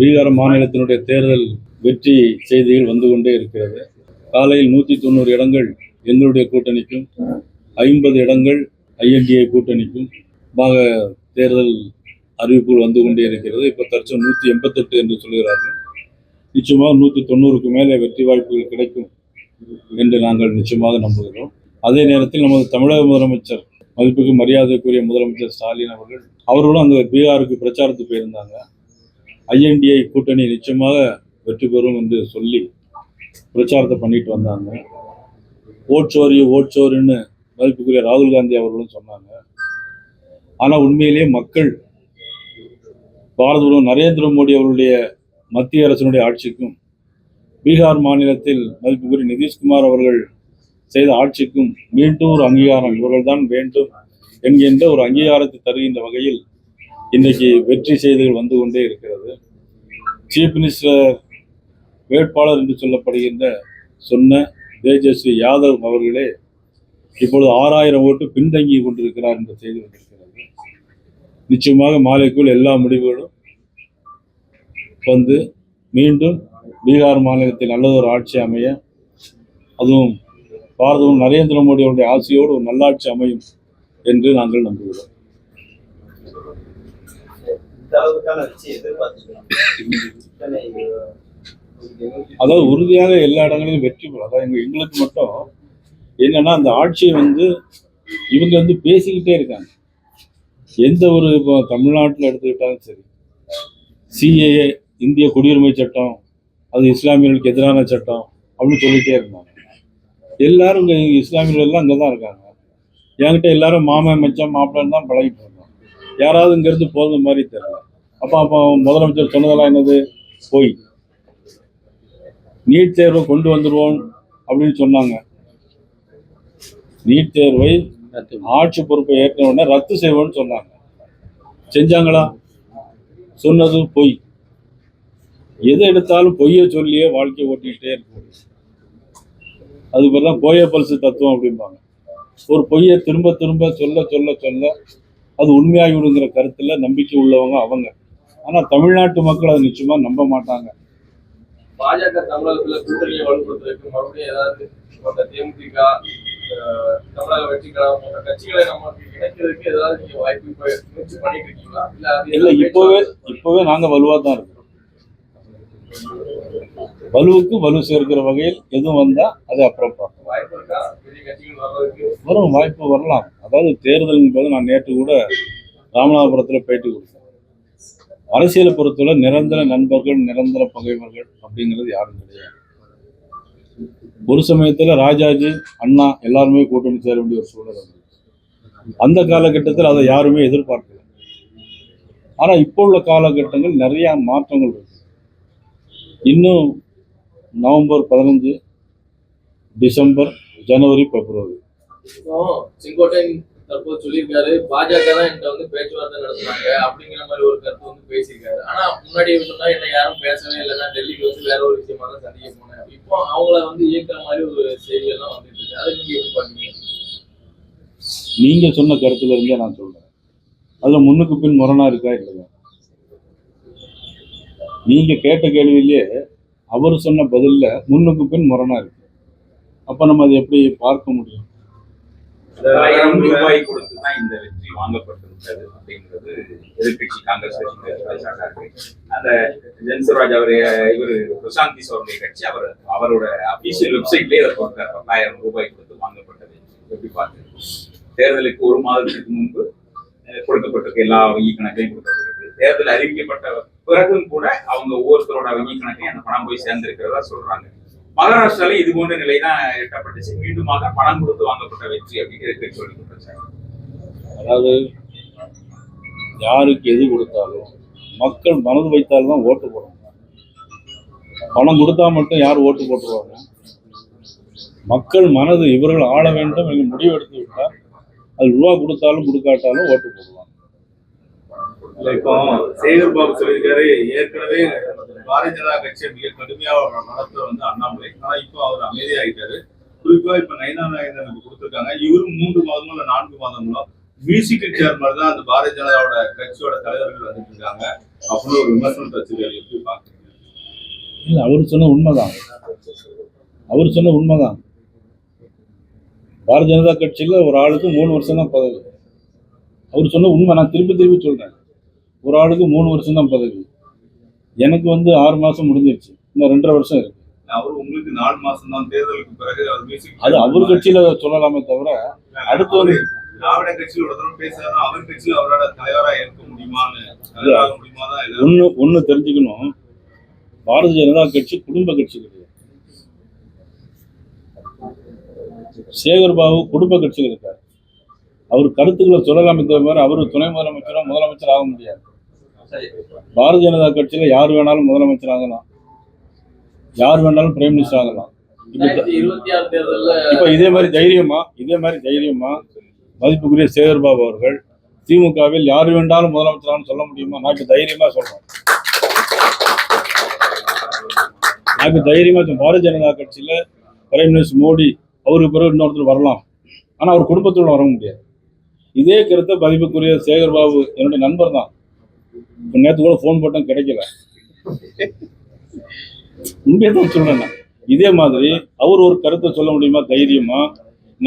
பீகார் மாநிலத்தினுடைய தேர்தல் வெற்றி செய்திகள் வந்து கொண்டே இருக்கிறது. காலையில் நூற்றி தொண்ணூறு இடங்கள் எங்களுடைய கூட்டணிக்கும் ஐம்பது இடங்கள் ஐஎன்டிஏ கூட்டணிக்கும் பாக தேர்தல் அறிவிப்புகள் வந்து கொண்டே இருக்கிறது. இப்போ தற்சம் நூற்றி எண்பத்தெட்டு என்று சொல்கிறார்கள். நிச்சயமாக நூற்றி தொண்ணூறுக்கு மேலே வெற்றி வாய்ப்புகள் கிடைக்கும் என்று நாங்கள் நிச்சயமாக நம்புகிறோம். அதே நேரத்தில் நமது தமிழக முதலமைச்சர் மதிப்புக்கு மரியாதைக்குரிய முதலமைச்சர் ஸ்டாலின் அவர்கள் அவர்களும் அந்த பீகாருக்கு பிரச்சாரத்துக்கு போயிருந்தாங்க. ஐஎன்டிஐ கூட்டணி நிச்சயமாக வெற்றி பெறும் என்று சொல்லி பிரச்சாரத்தை பண்ணிட்டு வந்தாங்க. ஓட்சோரி ஓட்சோரின்னு மதிப்புக்குரிய ராகுல் காந்தி அவர்களும் சொன்னாங்க. ஆனால் உண்மையிலேயே மக்கள் பாரத பிரதமர் நரேந்திர மோடி அவருடைய மத்திய அரசினுடைய ஆட்சிக்கும் பீகார் மாநிலத்தில் மதிப்புக்குரிய நிதிஷ்குமார் அவர்கள் செய்த ஆட்சிக்கும் மீண்டும் ஒரு அங்கீகாரம். இவர்கள்தான் வேண்டும் என்கின்ற ஒரு அங்கீகாரத்தை தருகின்ற வகையில் இன்றைக்கு வெற்றி செய்திகள் வந்து கொண்டே இருக்கிறது. சீஃப் மினிஸ்டர் வேட்பாளர் என்று சொல்லப்படுகின்ற சொன்ன தேஜஸ்வி யாதவ் அவர்களே இப்பொழுது ஆறாயிரம் ஓட்டு பின்தங்கி கொண்டிருக்கிறார் என்ற செய்தி வந்திருக்கிறது. நிச்சயமாக மாலைக்குள் எல்லா முடிவுகளும் வந்து மீண்டும் பீகார் மாநிலத்தில் நல்லதொரு ஆட்சி அமைய அதுவும் பாரதம் நரேந்திர மோடி அவருடைய ஆசையோடு ஒரு நல்லாட்சி அமையும் என்று நாங்கள் நம்புகிறோம். அளவுக்கான வெற்றி எதிர்பார்த்துக்கலாம். அதாவது உறுதியாக எல்லா இடங்களிலும் வெற்றி பெறும். அதாவது எங்க எங்களுக்கு மட்டும் என்னன்னா அந்த ஆட்சியை வந்து இவங்க வந்து பேசிக்கிட்டே இருக்காங்க. எந்த ஒரு இப்போ தமிழ்நாட்டில் எடுத்துக்கிட்டாலும் சரி சிஏஏ இந்திய குடியுரிமை சட்டம் அது இஸ்லாமியர்களுக்கு எதிரான சட்டம் அப்படின்னு சொல்லிட்டே இருந்தாங்க. எல்லாரும் இங்கே இஸ்லாமியர்கள் எல்லாம் அங்கே தான் இருக்காங்க. என்கிட்ட எல்லாரும் மாமன் மச்சான் மாப்பிள்ளன்னு தான் பழகிட்டு இருந்தோம். யாராவது இங்கேருந்து போகிற மாதிரி தெரியல. அப்போ அப்போ முதலமைச்சர் சொன்னதெல்லாம் என்னது? போய் நீட் தேர்வை கொண்டு வந்துருவோம் அப்படின்னு சொன்னாங்க. நீட் தேர்வை ஆட்சி பொறுப்பை ஏற்ற உடனே ரத்து செய்வோம்னு சொன்னாங்க. செஞ்சாங்களா? சொன்னது பொய். எதை எடுத்தாலும் பொய்யை சொல்லியே வாழ்க்கையை ஓட்டிக்கிட்டே இருக்கும். அதுக்கு பேர் தான் கோய பல்சு தத்துவம் அப்படிம்பாங்க. ஒரு பொய்யை திரும்ப திரும்ப சொல்ல சொல்ல சொல்ல அது உண்மையாகிவிடுங்கிற கருத்தில் கருத்துல நம்பிக்கை உள்ளவங்க அவங்க. ஆனா தமிழ்நாட்டு மக்கள் அதை நிச்சயமா நம்ப மாட்டாங்க. பாஜக தமிழகத்துல கூட்டணியை வலுப்படுத்துறதுக்கு மறுபடியும் ஏதாவது தேமுதிக தமிழக வெற்றி கழகம் போன்ற கட்சிகளை நமக்கு இணைக்கிறதுக்கு ஏதாவது நீங்க வாய்ப்பு முயற்சி பண்ணிட்டு இருக்கீங்களா இல்ல இப்பவே இப்பவே நாங்க வலுவா தான் இருக்கோம். வலுவுக்கு வலு சேர்க்கிற வகையில் எதுவும் வந்தா அது அப்புறம் வரும் வாய்ப்பு வரலாம். அதாவது தேர்தல் என்பது நான் நேற்று கூட ராமநாதபுரத்தில் பேட்டி கொடுத்தேன். அரசியலை பொறுத்தவரை நிரந்தர நண்பர்கள் நிரந்தர பகைவர்கள் அப்படிங்கிறது யாரும் கிடையாது. ஒரு சமயத்துல ராஜாஜி அண்ணா எல்லாருமே கூட்டணி சேர வேண்டிய ஒரு சூழல் வந்தது. அந்த காலகட்டத்தில் அதை யாருமே எதிர்பார்க்கல. ஆனா இப்போ உள்ள காலகட்டங்கள் நிறைய மாற்றங்கள் இருக்கு. இன்னும் நவம்பர் பதினஞ்சு டிசம்பர் ஜனவரி பிப்ரவரி. செங்கோட்டையன் தற்போது சொல்லியிருக்காரு பாஜக தான் என்கிட்ட வந்து பேச்சுவார்த்தை நடத்துனாங்க அப்படிங்கிற மாதிரி ஒரு கருத்து வந்து பேசியிருக்காரு. ஆனா முன்னாடி சொன்னா என்ன யாரும் பேசவே இல்லைன்னா டெல்லிக்கு வந்து வேற ஒரு விஷயமா தான் சந்திக்க போனேன். இப்போ அவங்கள வந்து இயக்குற மாதிரி ஒரு செய்தி எல்லாம் வந்துட்டு இருக்கு. அதை நீங்க எப்படி பாக்குறீங்க நீங்க சொன்ன கருத்துல இருந்தே நான் சொல்றேன். அதுல முன்னுக்கு பின் முரணா இருக்கா இல்லையா? நீங்க கேட்ட கேள்வியிலேயே அவர் சொன்ன பதில்ல முன்னுக்கு பின் முரணா இருக்கு. அப்ப நம்ம அதை எப்படி பார்க்க முடியும்? ஆயிரம் ரூபாய் கொடுத்து தான் இந்த வெற்றி வாங்கப்பட்டிருக்கிறது அப்படிங்கிறது எதிர்கட்சி காங்கிரஸ் கட்சி அந்த ஜென்சராஜ் அவர் இவர் பிரசாந்த் கிஷோருடைய கட்சி அவர் அவரோட அபிஷியல் வெப்சைட்லயே அதை போட்டார். பத்தாயிரம் ரூபாய் கொடுத்து வாங்கப்பட்டது எப்படி பார்த்து தேர்தலுக்கு ஒரு மாதத்துக்கு முன்பு கொடுக்கப்பட்டிருக்கு எல்லா வங்கி கணக்கையும் கொடுக்கப்பட்டிருக்கு தேர்தல் அறிவிக்கப்பட்ட பிறகும் கூட அவங்க ஒவ்வொருத்தரோட வங்கி கணக்கையும் அந்த பணம் போய் சேர்ந்திருக்கிறதா சொல்றாங்க. மகாராஷ்டிரால இது போன்ற நிலை தான் எட்டப்பட்டுச்சு மீண்டுமாக பணம் கொடுத்து வாங்கப்பட்ட வெற்றி அப்படிங்கிற எதிர்கட்சி சொல்லி குற்றச்சாட்டு அதாவது யாருக்கு எது கொடுத்தாலும் மக்கள் மனது வைத்தால்தான் தான் ஓட்டு போடுவாங்க. பணம் கொடுத்தா மட்டும் யார் ஓட்டு போட்டுருவாங்க? மக்கள் மனது இவர்கள் ஆள வேண்டும் என்று முடிவு எடுத்து விட்டால் அது ரூபா கொடுத்தாலும் கொடுக்காட்டாலும் ஓட்டு போடுவாங்க. இப்போ சேகர் பாபு சொல்லியிருக்காரு ஏற்கனவே பாரதிய ஜனதா கட்சியை மிக கடுமையாக நடத்த வந்து அண்ணாமலை. ஆனா இப்போ அவர் அமைதியாகிட்டாரு. குறிப்பா இப்ப நயனா நாயகன் கொடுத்திருக்காங்க. இவரும் மூன்று மாதமும் இல்ல நான்கு மாதங்களும் மியூசிக்கல் சேர் மாதிரி தான் அந்த பாரதிய ஜனதாவோட கட்சியோட தலைவர்கள் வந்துட்டு இருக்காங்க அப்படின்னு ஒரு விமர்சனத்தை வச்சிருக்காரு. எப்படி பாக்குறீங்க? இல்ல அவர் சொன்ன உண்மைதான். அவர் சொன்ன உண்மைதான். பாரதிய ஜனதா கட்சியில் ஒரு ஆளுக்கு மூணு வருஷம் தான் பதவி. அவர் சொன்ன உண்மை நான் திருப்பி திருப்பி சொல்றேன். ஒரு ஆளுக்கு மூணு வருஷம் தான் பதவி. எனக்கு வந்து ஆறு மாதம் முடிஞ்சிருச்சு. இன்னும் ரெண்டரை வருஷம் இருக்கு. அவர் உங்களுக்கு நாலு மாசம் தான் தேர்தலுக்கு பிறகு அது அவர் கட்சியில் சொல்லலாமே தவிர அடுத்து வந்து- திராவிட கட்சியில் ஒரு தடவை பேசுறாரு அவர் கட்சியில் அவரோட தலைவரா இருக்க முடியுமான்னு ஒன்று ஒன்று தெரிஞ்சுக்கணும். பாரதிய ஜனதா கட்சி குடும்ப கட்சி கிடையாது. சேகர் பாபு குடும்ப கட்சியில் இருக்கார். அவர் கருத்துக்களை சொல்லலாமே தவிர அவர் துணை முதலமைச்சரோ முதலமைச்சர் ஆக முடியாது. பாரதிய ஜனதா கட்சியில யார் வேணாலும் முதலமைச்சர் ஆகலாம் யார் வேணாலும் பிரைம் மினிஸ்டர் ஆகலாம். இப்ப இதே மாதிரி தைரியமா இதே மாதிரி தைரியமா மதிப்புக்குரிய சேகர் பாபு அவர்கள் திமுகவில் யார் வேண்டாலும் முதலமைச்சரான்னு சொல்ல முடியுமா? இப்ப தைரியமா நான் இப்ப தைரியமா. பாரதிய ஜனதா கட்சியில பிரைம் மினிஸ்டர் மோடி அவருக்கு பிறகு இன்னொருத்தர் வரலாம். ஆனா அவர் குடும்பத்தோட வர முடியாது. இதே கருத்தை மதிப்புக்குரிய சேகர் பாபு என்னுடைய நண்பர் தான் நேற்று கூட ஃபோன் போட்டேன் கிடைக்கல. உண்மையை தான் சொல்றேன் நான். இதே மாதிரி அவர் ஒரு கருத்தை சொல்ல முடியுமா? தைரியமா?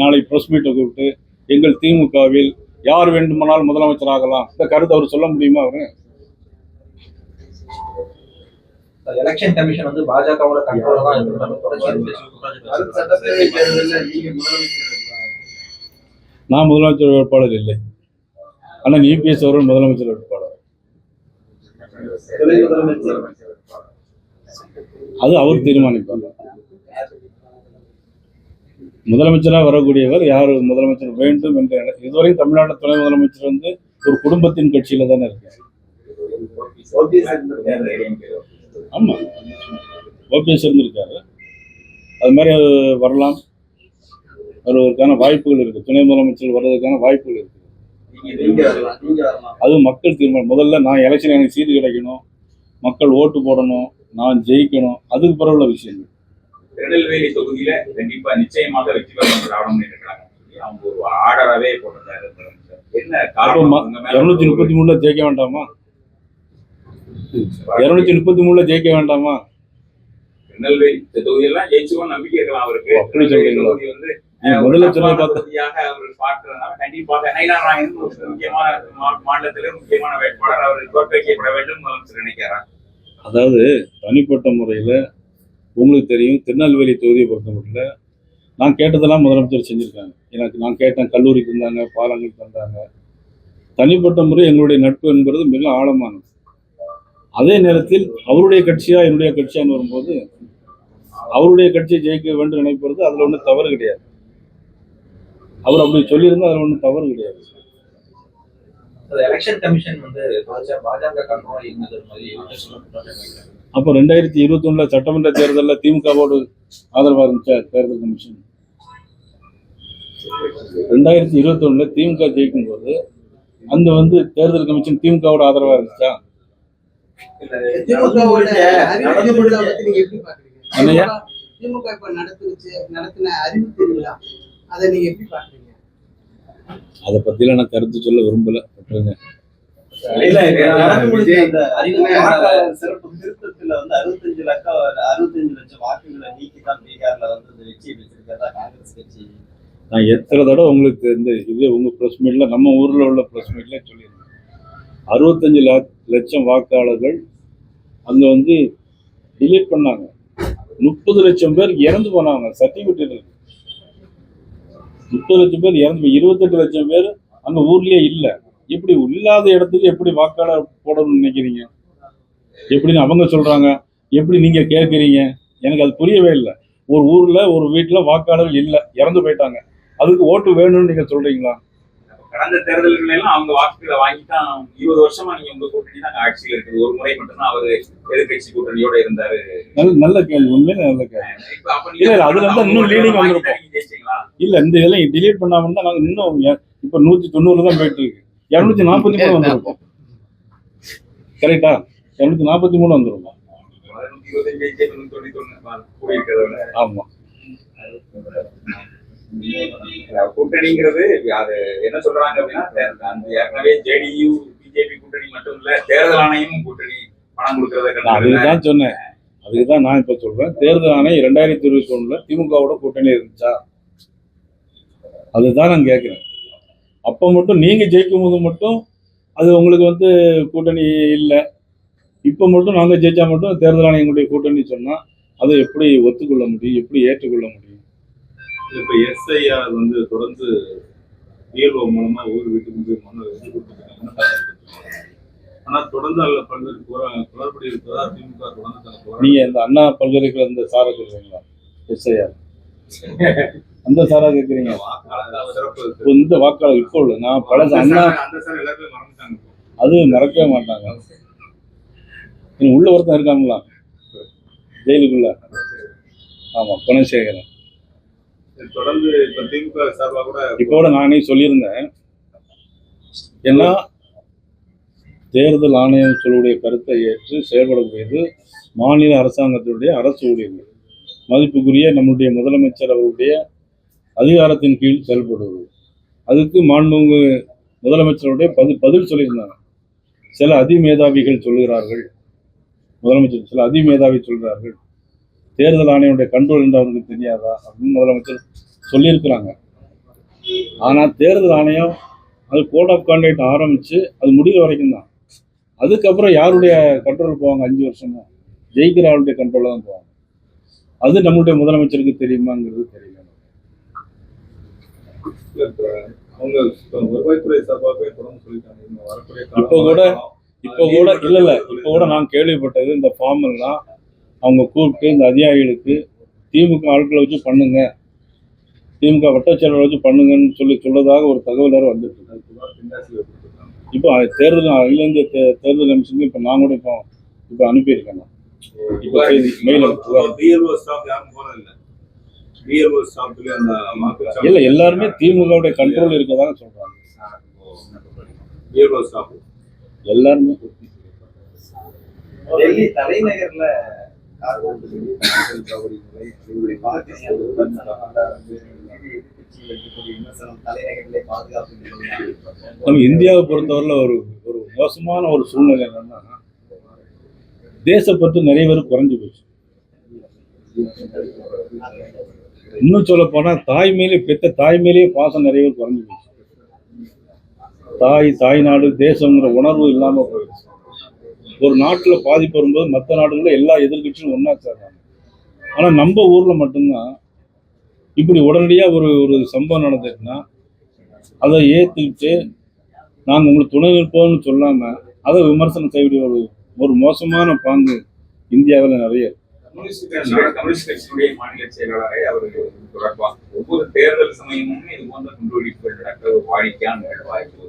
நாளை பிரஸ் மீட்டை கூப்பிட்டு எங்கள் திமுகவில் யார் வேண்டுமானாலும் முதலமைச்சர் ஆகலாம். இந்த கருத்தை அவர் சொல்ல முடியுமா அவரு? எலெக்ஷன் கமிஷன் வந்து பாஜகவோட கண்ட்ரோல. நான் முதலமைச்சர் வேட்பாளர் இல்லை. ஆனால் இபிஎஸ் அவர்கள் முதலமைச்சர் வேட்பாளர். அது அவர் தீர்மானிப்பார். முதலமைச்சராக வரக்கூடியவர் யார்? முதலமைச்சர் வேண்டும் என்ற இதுவரை தமிழ்நாடு துணை முதலமைச்சர் வந்து ஒரு குடும்பத்தின் கட்சியில தானே இருக்காரு. ஆமா. ஓபிஎஸ் இருந்திருக்காரு. அது மாதிரி வரலாம். வருவதற்கான வாய்ப்புகள் இருக்கு. துணை முதலமைச்சர் வர்றதுக்கான வாய்ப்புகள் இருக்கு. அது மக்கள் தீர்மானம். முதல்ல நான் எலெக்ஷன் எனக்கு சீட்டு கிடைக்கணும். மக்கள் ஓட்டு போடணும். நான் ஜெயிக்கணும். அதுக்கு பிறகு உள்ள விஷயங்கள். திருநெல்வேலி தொகுதியில கண்டிப்பா நிச்சயமாக வெற்றி பெறும் திராவிட முன்னேற்ற கழகம் சொல்லி அவங்க ஒரு ஆர்டராகவே போட்டிருந்தாரு. என்ன காரணம்? இருநூத்தி முப்பத்தி மூணுல ஜெயிக்க வேண்டாமா? இருநூத்தி முப்பத்தி மூணுல ஜெயிக்க வேண்டாமா? திருநெல்வேலி தொகுதியெல்லாம் ஜெயிச்சுவோம் நம்பிக்கை இருக்கலாம் அவருக்கு. அப்படி சொல்றீங்களா? முதல்ல ஒரு சொன்னதை பார்த்தா- அவர் பார்க்கிறதுனால கண்டிப்பாக நாயகன் ஒரு முக்கியமான மாநிலத்திலே முக்கியமான வேட்பாளர். அவர் தோற்கடிக்கப்பட வேண்டும் முதலமைச்சர் நினைக்கிறார். அதாவது தனிப்பட்ட முறையில உங்களுக்கு தெரியும் திருநெல்வேலி தொகுதியை பொறுத்தமட்டில் நான் கேட்டதெல்லாம் முதலமைச்சர் செஞ்சிருக்காங்க. எனக்கு நான் கேட்டேன் கல்லூரி தந்தாங்க பாலங்கள் தந்தாங்க தனிப்பட்ட முறை எங்களுடைய நட்பு என்பது மிக ஆழமானது. அதே நேரத்தில் அவருடைய கட்சியா என்னுடைய கட்சியான்னு வரும்போது அவருடைய கட்சியை ஜெயிக்க வேண்டும் நினைப்பது அதுல ஒன்றும் தவறு கிடையாது. அவர் அப்படி சொல்லியிருந்தா அதுல ஒன்றும் தவறு கிடையாது. எலெக்ஷன் கமிஷன் வந்து அப்போ ரெண்டாயிரத்தி இருபத்தி ஒண்ணுல சட்டமன்ற தேர்தலில் திமுகவோடு ஆதரவாக இருந்துச்சா தேர்தல் கமிஷன் ரெண்டாயிரத்தி இருபத்தி ஒண்ணுல திமுக ஜெயிக்கும் போது அந்த வந்து தேர்தல் கமிஷன் திமுகவோட ஆதரவா இருந்துச்சா? திமுக இப்ப நடத்துச்சு நடத்தின அறிவு அதை நீங்க எப்படி பாக்குறீங்க அதை பத்திலாம் நான் கருத்து சொல்ல விரும்பல விட்டுருங்க. சிறப்பு திருத்தத்துல வந்து அறுபத்தஞ்சு லட்சம் அறுபத்தஞ்சு லட்சம் வாக்குகளை நீக்கி தான் பீகார்ல வந்து இந்த வெற்றியை பெற்றிருக்கிறதா காங்கிரஸ் கட்சி? நான் எத்தனை தடவை உங்களுக்கு இந்த இது உங்க ப்ரெஸ் மீட்ல நம்ம ஊர்ல உள்ள ப்ரெஸ் மீட்ல சொல்லியிருந்தேன். அறுபத்தஞ்சு லட்சம் வாக்காளர்கள் அங்க வந்து டிலீட் பண்ணாங்க. முப்பது லட்சம் பேர் இறந்து போனாங்க சர்டிபிகேட் இருக்கு முப்பது லட்சம் பேர் இறந்து இருபத்தெட்டு லட்சம் பேர் அந்த ஊர்லயே இல்லை. இப்படி இல்லாத இடத்துக்கு எப்படி வாக்காளர் போடணும்னு நினைக்கிறீங்க? எப்படின்னு அவங்க சொல்றாங்க. எப்படி நீங்க கேட்குறீங்க? எனக்கு அது புரியவே இல்லை. ஒரு ஊர்ல ஒரு வீட்டுல வாக்காளர்கள் இல்லை இறந்து போயிட்டாங்க. அதுக்கு ஓட்டு வேணும்னு நீங்க சொல்றீங்களா? கடந்த தேர்தல்கள் எல்லாம் அவங்க வாக்குகளை வாங்கி தான் இருபது வருஷமா நீங்க உங்க கூட்டணி தான் ஆட்சியில் இருக்குது. ஒரு முறை மட்டும்தான் அவரு எதிர்கட்சி கூட்டணியோட இருந்தாரு. நல்ல நல்ல கேள்வி உண்மையில நல்ல கேள்வி. அதுல இருந்தா இன்னும் வாங்கி வந்திருப்போம். தான் இல்ல இந்த இதெல்லாம் டிலீட் பண்ணாம இருந்தா நாங்க இன்னும் இப்ப நூத்தி தொண்ணூறுல தான் போயிட்டு இருக்கு. இருநூத்தி நாற்பத்தி மூணு வந்திருக்கோம் கரெக்டா இருநூத்தி நாற்பத்தி மூணு வந்திருக்கோம் ஆமா. கூட்டணிங்கிறது அது என்ன சொல்றாங்க அப்படின்னா அந்த ஏற்கனவே ஜேடியு பிஜேபி கூட்டணி மட்டும் இல்ல தேர்தல் ஆணையமும் கூட்டணி பணம் கொடுக்கறத அதுதான் சொன்னேன். அதுக்கு தான் நான் இப்போ சொல்றேன். தேர்தல் ஆணையம் இரண்டாயிரத்தி இருபத்தி ஒண்ணுல திமுகவோட கூட்டணி இருந்துச்சா? அதுதான் நான் கேட்குறேன் அப்போ மட்டும் நீங்க ஜெயிக்கும் போது மட்டும் அது உங்களுக்கு வந்து கூட்டணி இல்லை. இப்போ மட்டும் நாங்கள் ஜெயிச்சா மட்டும் தேர்தல் ஆணையங்களுடைய கூட்டணி சொன்னால் அதை எப்படி ஒத்துக்கொள்ள முடியும்? எப்படி ஏற்றுக்கொள்ள முடியும்? இப்ப எஸ்ஐஆர் வந்து தொடர்ந்து பிஎல்ஓ மூலமா ஒவ்வொரு வீட்டுக்கு மனு ஆனா தொடர்ந்து அதுல பல்வேறு குளறுபடி இருப்பதா திமுக தொடர்ந்து நீங்க இந்த அண்ணா பல்கலைக்கழக இந்த சாரை சொல்றீங்களா எஸ்ஐஆர் அந்த சாரா கேட்குறீங்க இந்த வாக்காளர் இப்போ உள்ள நான் பழச அண்ணா. அது மறக்கவே மாட்டாங்க. உள்ள ஒருத்தன் இருக்காங்களா ஜெயிலுக்குள்ள. ஆமா குணசேகரன். தொடர்ந்து இப்போ திமுக சார்பாக கூட இப்போட நானே சொல்லியிருந்தேன். ஏன்னா தேர்தல் ஆணையம் சொல்லக்கூடிய கருத்தை ஏற்று செயல்படக்கூடியது மாநில அரசாங்கத்தினுடைய அரசு ஊழியர்கள். மதிப்புக்குரிய நம்முடைய முதலமைச்சர் அவருடைய அதிகாரத்தின் கீழ் செயல்படுவது. அதுக்கு மாண்புமிகு முதலமைச்சருடைய பதில் பதில் சொல்லியிருந்தாங்க. சில அதிமேதாவிகள் சொல்கிறார்கள் முதலமைச்சர் சில அதிமேதாவி சொல்கிறார்கள் தேர்தல் ஆணையனுடைய கண்ட்ரோல் என்று அவருக்கு தெரியாதா அப்படின்னு முதலமைச்சர் சொல்லியிருக்கிறாங்க. ஆனால் தேர்தல் ஆணையம் அது கோட் ஆஃப் கான்டாக்ட் ஆரம்பித்து அது முடிகிற வரைக்கும் தான். அதுக்கப்புறம் யாருடைய கண்ட்ரோல் போவாங்க? அஞ்சு வருஷமா. ஜெயிக்கிற ஆளுடைய கண்ட்ரோலில் தான் போவாங்க. அது நம்மளுடைய முதலமைச்சருக்கு தெரியுமாங்கிறது தெரியல. அவங்க வருவாய்த்துறை சார்பாகவே தொடர்ந்து சொல்லிட்டாங்க. இப்போ கூட இப்போ கூட இல்லை இல்லை. இப்போ கூட நான் கேள்விப்பட்டது இந்த ஃபார்ம் எல்லாம் அவங்க கூப்பிட்டு இந்த அதிகாரிகளுக்கு திமுக ஆட்களை வச்சு பண்ணுங்க. திமுக வட்டச்செயலரை வச்சு பண்ணுங்கன்னு சொல்லி சொல்லதாக ஒரு தகவல் வேறு வந்துட்டு இப்போ அது தேர்தல் அகில இந்திய தே- தேர்தல் கமிஷனுக்கு இப்போ நான் கூட இப்போ இப்போ அனுப்பியிருக்கேன் நான். இப்போ மெயில் இல்ல எல்லாருமே திமுகவுடைய கண்ட்ரோல் இருக்கதாக சொல்றாங்க. எல்லாருமே. டெல்லி தலைநகர்ல நம்ம இந்தியாவை பொறுத்தவரையில் ஒரு ஒரு மோசமான ஒரு சூழ்நிலை என்னன்னா தேசப்பற்று நிறைய பேர் குறைஞ்சு போச்சு. இன்னும் சொல்ல போனா தாய் மேலே பெத்த தாய் மேலேயே பாசம் நிறைய பேர் குறைஞ்சு போச்சு. தாய் தாய்நாடு தேசங்கிற உணர்வு இல்லாம போயிடுச்சு. ஒரு நாட்டுல பாதிப்பு வரும்போது மற்ற நாடுகளில் எல்லா எதிர்க்கட்சியும் ஒன்றா சேர்றாங்க. ஆனா நம்ம ஊர்ல மட்டும்தான் இப்படி உடனடியா ஒரு ஒரு சம்பவம் நடந்துச்சுன்னா அதை ஏத்துக்கிட்டு நாங்க உங்களுக்கு துணை நிற்போம்னு சொல்லாம அதை விமர்சனம் செய்யக்கூடிய ஒரு ஒரு மோசமான பாங்கு இந்தியாவில் நிறைய கம்யூனிஸ்ட் கட்சியினுடைய மாநில செயலாளரை அவர் தொடர்பாக ஒவ்வொரு தேர்தல் சமயமும் இது போன்ற குண்டுவெடிப்புகள் நடக்க ஒரு வாடிக்கையான வாய்ப்பு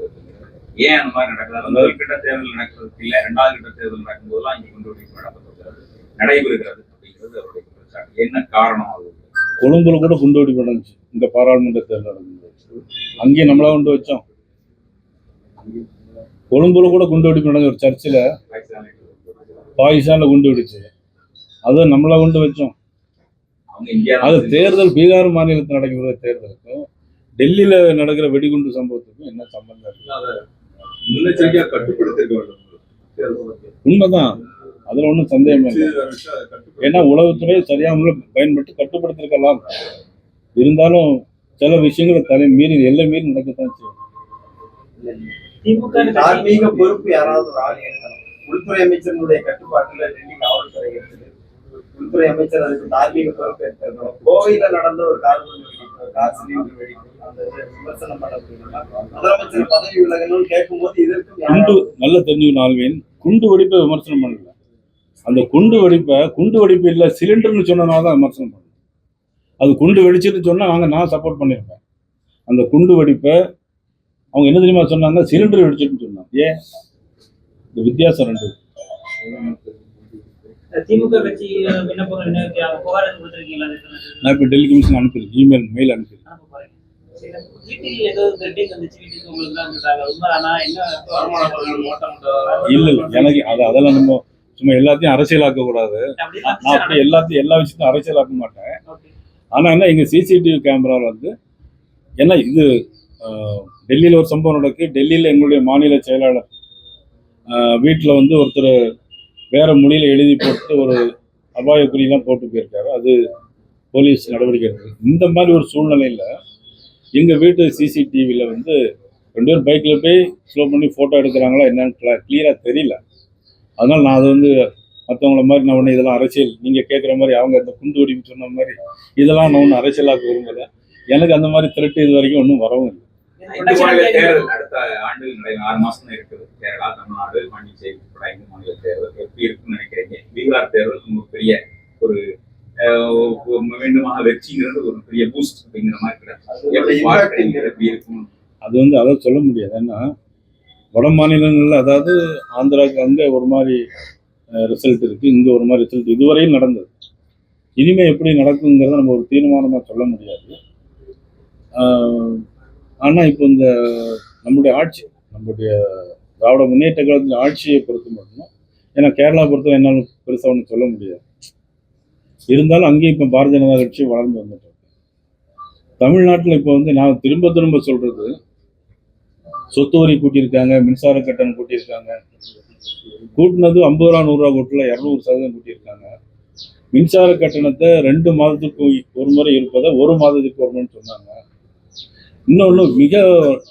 ஏன் அந்த மாதிரி நடக்குது? முதல் கட்ட தேர்தல் நடக்கிறதுக்கு இல்ல இரண்டாவது கட்ட தேர்தல் நடக்கும் போதெல்லாம் இங்க குண்டுவெடிப்பு நடக்கிறது நடைபெறுகிறது அப்படிங்கிறது அவருடைய குற்றச்சாட்டு. என்ன காரணம் அது? கொழும்புல கூட குண்டு நடந்துச்சு. இந்த பாராளுமன்ற தேர்தல் நடந்தது அங்கேயும் நம்மளா கொண்டு வச்சோம். கொழும்புல கூட குண்டு வெடிப்பு நடந்த ஒரு சர்ச்சில் பாகிஸ்தான்ல குண்டு வெடிச்சு அதை நம்மளா கொண்டு வச்சோம். அது தேர்தல் பீகார் மாநிலத்தில் நடக்கிற தேர்தலுக்கும் டெல்லியில நடக்கிற வெடிகுண்டு சம்பவத்துக்கும் என்ன சம்பந்தம்? முன்னெச்சரிக்கையா கட்டுப்படுத்திருக்க வேண்டும். உண்மைதான். அதுல ஒன்றும் சந்தேகம் இல்லை. ஏன்னா உளவுத்துறை சரியா முறையில் பயன்பட்டு கட்டுப்படுத்திருக்கலாம். இருந்தாலும் சில விஷயங்களை தலை மீறி எல்லை மீறி நடக்கத்தான் செய்யும். தார்மீக பொறுப்பு யாராவது உள்துறை அமைச்சர்களுடைய கட்டுப்பாட்டுல டெல்லி காவல்துறை இருக்குது. உள்துறை அமைச்சர் அதுக்கு தார்மீக பொறுப்பு எடுத்திருக்கணும். கோவையில நடந்த ஒரு கார் குண்டு விமர்சனம் நல்ல தெரிஞ்சு ஆள்வேன் குண்டு வெடிப்பை விமர்சனம் பண்ணல. அந்த குண்டு வெடிப்பை குண்டு வெடிப்பு இல்லை சிலிண்டர்னு சொன்னனால தான் விமர்சனம் பண்ணல. அது குண்டு வெடிச்சுன்னு சொன்னா அவங்க நான் சப்போர்ட் பண்ணியிருப்பேன். அந்த குண்டு வெடிப்பை அவங்க என்ன தெரியுமா சொன்னாங்க? சிலிண்டர் வெடிச்சிட்டுன்னு சொன்னாங்க. ஏன்? இந்த வித்தியாசம் ரெண்டு. திமுக கட்சி விண்ணப்பங்கள் என்ன வைக்கிறாங்க புகார் எதுவும் கொடுத்துருக்கீங்களா அதுக்கு? நான் இப்போ டெல்லி கமிஷன் அனுப்பியிருக்கேன் இமெயில் மெயில் அனுப்பியிருக்கேன் இல்ல இல்ல எனக்கு அது அதெல்லாம் நம்ம சும்மா எல்லாத்தையும் அரசியலாக்க கூடாது. நான் அப்படி எல்லாத்தையும் எல்லா விஷயத்தையும் அரசியலாக்க மாட்டேன். ஆனா என்ன எங்க சிசிடிவி கேமராவில் வந்து என்ன இது டெல்லியில ஒரு சம்பவம் நடக்கு. டெல்லியில எங்களுடைய மாநில செயலாளர் வீட்டில் வந்து ஒருத்தர் வேற மொழியில் எழுதி போட்டு ஒரு அபாய குறியெல்லாம் போட்டு போயிருக்காரு அது போலீஸ் நடவடிக்கை எடுத்து இந்த மாதிரி ஒரு சூழ்நிலையில் எங்கள் வீட்டு சிசிடிவியில் வந்து ரெண்டு பேரும் பைக்கில் போய் ஸ்லோ பண்ணி ஃபோட்டோ எடுக்கிறாங்களா என்னன்னு கிளியராக தெரியல. அதனால் நான் அதை வந்து மற்றவங்கள மாதிரி நான் ஒன்று இதெல்லாம் அரசியல் நீங்கள் கேட்குற மாதிரி அவங்க இந்த குண்டு வெடிப்பு சொன்ன மாதிரி இதெல்லாம் நான் ஒன்று அரசியலாக்க விரும்பலை. எனக்கு அந்த மாதிரி திருட்டு இது வரைக்கும் ஒன்றும் வரவும் இல்லை. தேர்தல் அடுத்த ஆண்டு ஆறு மாசம் தான் இருக்குது. கேரளா தமிழ்நாடு பாண்டிச்சேரி உட்பட ஐந்து மாநில தேர்தல் எப்படி இருக்குன்னு நினைக்கிறீங்க? பீகார் தேர்தல் ரொம்ப பெரிய ஒரு ஒரு மீண்டுமாக வெற்றிங்கிறது ஒரு பெரிய பூஸ்ட் அப்படிங்கிற மாதிரி எப்படி இருக்கும் அது வந்து அதை சொல்ல முடியாது. ஏன்னா வட மாநிலங்களில் அதாவது ஆந்திராவுக்கு அங்கே ஒரு மாதிரி ரிசல்ட் இருக்குது இங்கே ஒரு மாதிரி ரிசல்ட் இதுவரையும் நடந்தது. இனிமேல் எப்படி நடக்குங்கிறத நம்ம ஒரு தீர்மானமாக சொல்ல முடியாது. ஆனால் இப்போ இந்த நம்முடைய ஆட்சி நம்முடைய திராவிட முன்னேற்ற காலத்தில் ஆட்சியை பொறுத்து மட்டும் ஏன்னா கேரளா பொறுத்த என்னால் பெருசாக ஒன்றும் சொல்ல முடியாது. இருந்தாலும் அங்கேயும் இப்போ பாரதிய ஜனதா கட்சி வளர்ந்து வந்துட்டு தமிழ்நாட்டில் இப்போ வந்து நான் திரும்ப திரும்ப சொல்கிறது சொத்து வரி கூட்டியிருக்காங்க மின்சார கட்டணம் கூட்டியிருக்காங்க. கூட்டினது ஐம்பது ரூபா நூறுரூவா கூட்டில் இரநூறு சதவீதம் கூட்டியிருக்காங்க. மின்சார கட்டணத்தை ரெண்டு மாதத்துக்கு ஒரு முறை இருப்பதை ஒரு மாதத்துக்கு ஒரு முறை சொன்னாங்க. இன்னொன்று மிக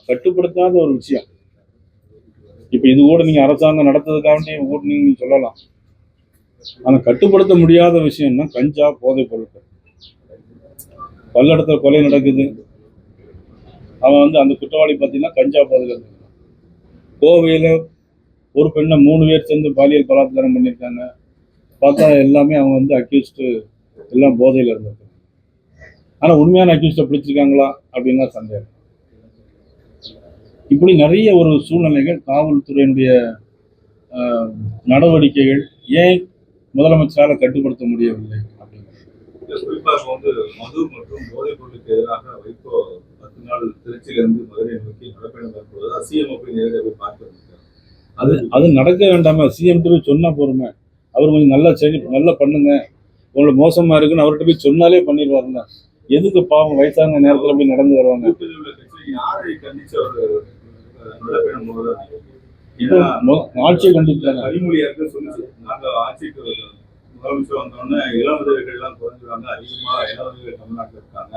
கட்டுப்படுத்தாத ஒரு விஷயம். இப்போ இது கூட நீங்கள் அரசாங்கம் நடத்ததுக்காக ஓட்டுனீங்கன்னு சொல்லலாம். ஆனால் கட்டுப்படுத்த முடியாத விஷயம்னா கஞ்சா போதைப் பொருட்கள். பல்லடத்தில் கொலை நடக்குது. அவன் வந்து அந்த குற்றவாளி பார்த்தீங்கன்னா கஞ்சா போதையில் கோவையில் ஒரு பெண்ணை மூணு பேர் சேர்ந்து பாலியல் பலாத்காரம் பண்ணியிருக்காங்க. பார்த்தா எல்லாமே அவங்க வந்து அக்யூஸ்டு எல்லாம் போதையில் இருந்திருக்கு. ஆனால் உண்மையான அக்யூஸ்டை பிடிச்சிருக்காங்களா அப்படின்னா சந்தேகம். இப்படி நிறைய ஒரு சூழ்நிலைகள் காவல்துறையினுடைய நடவடிக்கைகள் ஏன் முதலமைச்சரால் கட்டுப்படுத்த முடியவில்லை அப்படிங்கிறது. இதுல குறிப்பா இப்ப வந்து மது மற்றும் போதைப் பொருளுக்கு எதிராக வைகோ பத்து நாள் திருச்சியிலிருந்து மதுரை நோக்கி நடப்பயணம் மேற்கொள்வது சிஎம் நேரடியாக போய் வந்திருக்காரு. அது அது நடக்க வேண்டாமா சிஎம் போய் சொன்னா போருமே அவர் கொஞ்சம் நல்லா செஞ்சு நல்லா பண்ணுங்க. உங்களுக்கு மோசமா இருக்குன்னு அவர்கிட்ட போய் சொன்னாலே பண்ணிடுவாருங்க. எதுக்கு பாவம் வயசான நேரத்துல போய் நடந்து வருவாங்க? ஆட்சியை கண்டிப்பாங்க கனிமொழியா இருக்கு சொல்லுச்சு. நாங்க ஆட்சிக்கு முதலமைச்சர் வந்தோடனே இளம் எல்லாம் குறைஞ்சிருவாங்க. அதிகமா இளம் விதவைகள் தமிழ்நாட்டில் இருக்காங்க.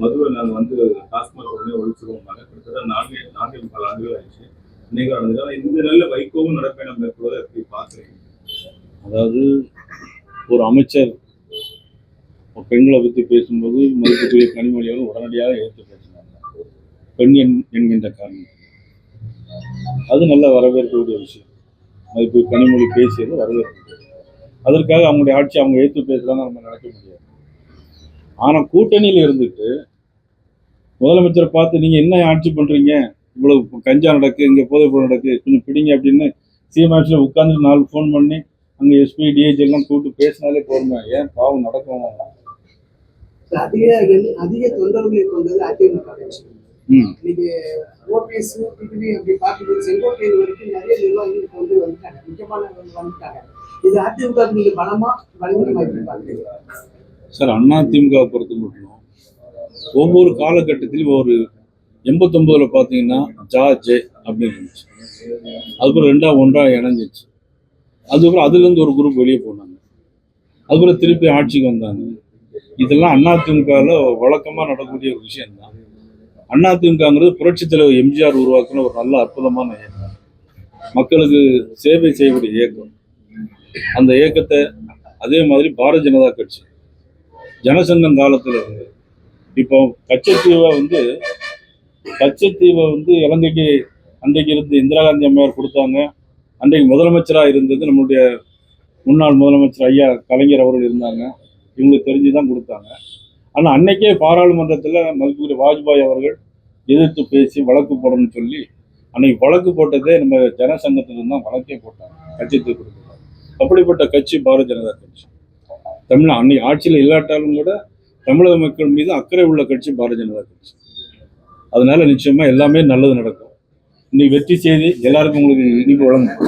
மதுவை நாங்கள் வந்து டாஸ்மாக் உடனே ஒழிச்சிருவோம். கிட்டத்தட்ட நான்கு நான்கு முக்கால் ஆண்டுகள் ஆயிடுச்சு. இன்னைக்கு நடந்தது இந்த நல்ல வைகோவும் நடப்பயணம் மேற்கொள்வதை எப்படி பார்க்குறீங்க? அதாவது ஒரு அமைச்சர் பெண்களை பற்றி பேசும்போது மதிப்புக்குரிய கனிமொழியாலும் உடனடியாக எடுத்து பேசினாங்க. பெண் என்- என்கின்ற காரணம். அது நல்ல வரவேற்கக்கூடிய விஷயம். மதிப்பு கனிமொழி பேசியது வரவேற்கக்கூடிய அதற்காக அவங்களுடைய ஆட்சி அவங்க ஏற்று பேசுறாங்க நம்ம நடக்க முடியாது. ஆனால் கூட்டணியில் இருந்துட்டு முதலமைச்சரை பார்த்து நீங்கள் என்ன ஆட்சி பண்ணுறீங்க இவ்வளவு கஞ்சா நடக்கு இங்கே போதைப் பொருள் நடக்கு கொஞ்சம் பிடிங்க அப்படின்னு சிஎம் உட்காந்து நாலு ஃபோன் பண்ணி அங்கே எஸ்பி டிஹெச் எல்லாம் கூப்பிட்டு பேசினாலே போருமே ஏன் பாவம் நடக்கும்? அதிக அதிக தொண்டர்களை கொண்டது அதிமுக கட்சி. ம். இன்னைக்கு ஓபிஎஸ் டிடிவி அப்படி பார்க்கும்போது செங்கோட்டையன் வரைக்கும் நிறைய நிர்வாகிகள் கொண்டு வந்துட்டாங்க. முக்கியமானவங்க வந்துட்டாங்க. இது அதிமுக நீங்க பலமா? சார் அண்ணா திமுக பொறுத்த மட்டும் ஒவ்வொரு காலகட்டத்திலும் ஒரு எண்பத்தொம்போதுல பார்த்தீங்கன்னா ஜா ஜே அப்படின்னு இருந்துச்சு. அதுக்கப்புறம் ரெண்டா ஒன்றா இணைஞ்சிச்சு அதுக்கப்புறம் அதுலேருந்து ஒரு குரூப் வெளியே போனாங்க. அதுக்கப்புறம் திருப்பி ஆட்சிக்கு வந்தாங்க. இதெல்லாம் அண்ணா வழக்கமாக நடக்கக்கூடிய ஒரு விஷயம்தான். அண்ணா திமுகங்கிறது புரட்சித் தலைவர் எம்ஜிஆர் உருவாக்கின ஒரு நல்ல அற்புதமான இயக்கம். மக்களுக்கு சேவை செய்யக்கூடிய இயக்கம். அந்த இயக்கத்தை அதே மாதிரி பாரதிய ஜனதா கட்சி ஜனசங்கம் காலத்தில் இருந்து இப்போ கச்சத்தீவை வந்து கச்சத்தீவை வந்து இலங்கைக்கு அன்றைக்கு இருந்து இந்திரா காந்தி அம்மையார் கொடுத்தாங்க. அன்றைக்கு முதலமைச்சராக இருந்தது நம்மளுடைய முன்னாள் முதலமைச்சர் ஐயா கலைஞர் அவர்கள் இருந்தாங்க. இவங்களுக்கு தெரிஞ்சு தான் கொடுத்தாங்க. ஆனால் அன்னைக்கே பாராளுமன்றத்தில் மதிப்புக்குரிய வாஜ்பாய் அவர்கள் எதிர்த்து பேசி வழக்கு போடணும்னு சொல்லி அன்னைக்கு வழக்கு போட்டதே நம்ம ஜனசங்கத்திலிருந்து தான் வழக்கே போட்டாங்க. கட்சியத்துக்கு கொடுத்தாங்க அப்படிப்பட்ட கட்சி பாரதிய ஜனதா கட்சி. தமிழ் அன்னைக்கு ஆட்சியில் இல்லாட்டாலும் கூட தமிழக மக்கள் மீது அக்கறை உள்ள கட்சி பாரதிய ஜனதா கட்சி. அதனால நிச்சயமா எல்லாமே நல்லது நடக்கும். இன்னைக்கு வெற்றி செய்தி எல்லாருக்கும் உங்களுக்கு இனிப்பு வழங்கும்.